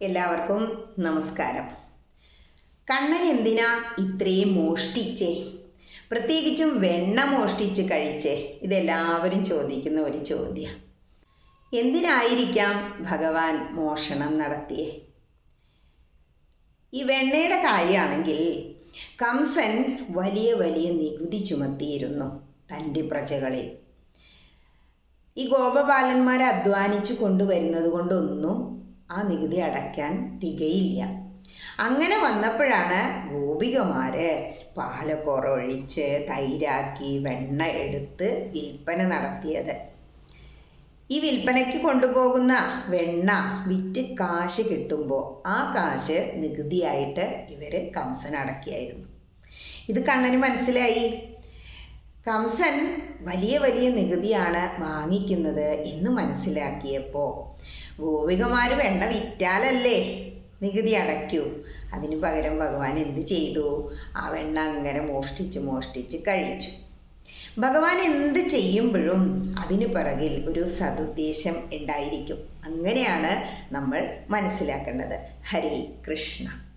എല്ലാവർക്കും നമസ്കാരം. കണ്ണൻ എന്തിനാ ഇത്രയും മോഷ്ടിച്ചേ? പ്രത്യേകിച്ചും വെണ്ണ മോഷ്ടിച്ച് കഴിച്ചേ? ഇതെല്ലാവരും ചോദിക്കുന്ന ഒരു ചോദ്യം. എന്തിനായിരിക്കാം ഭഗവാൻ മോഷണം നടത്തിയേ? ഈ വെണ്ണയുടെ കാര്യമാണെങ്കിൽ കംസൻ വലിയ വലിയ നികുതി ചുമത്തിയിരുന്നു തന്റെ പ്രജകളിൽ. ഈ ഗോപബാലന്മാരെ അധ്വാനിച്ചു കൊണ്ടുവരുന്നത് കൊണ്ടൊന്നും ആ നികുതി അടയ്ക്കാൻ തികയില്ല. അങ്ങനെ വന്നപ്പോഴാണ് ഗോപികമാര് പാലക്കുറൊഴിച്ച് തൈരാക്കി വെണ്ണ എടുത്ത് വിൽപ്പന നടത്തിയത്. ഈ വിൽപ്പനയ്ക്ക് കൊണ്ടുപോകുന്ന വെണ്ണ വിറ്റ് കാശ് കിട്ടുമ്പോൾ ആ കാശ് നികുതിയായിട്ട് ഇവർ കംസനടക്കിയായിരുന്നു. ഇത് കണ്ണന് മനസ്സിലായി? കംസൻ വലിയ വലിയ നികുതിയാണ് വാങ്ങിക്കുന്നത് എന്ന് മനസ്സിലാക്കിയപ്പോൾ ഗോപികമാർ വെണ്ണ വിറ്റാലല്ലേ? നികുതി അടയ്ക്കൂ. അതിന് പകരം ഭഗവാൻ എന്ത് ചെയ്തു? ആ വെണ്ണ അങ്ങനെ മോഷ്ടിച്ച് മോഷ്ടിച്ച് കഴിച്ചു. ഭഗവാൻ എന്ത് ചെയ്യുമ്പോഴും അതിന് പിറകിൽ ഒരു സതുദ്ദേശം ഉണ്ടായിരിക്കും. അങ്ങനെയാണ് നമ്മൾ മനസ്സിലാക്കേണ്ടത്. ഹരി കൃഷ്ണ.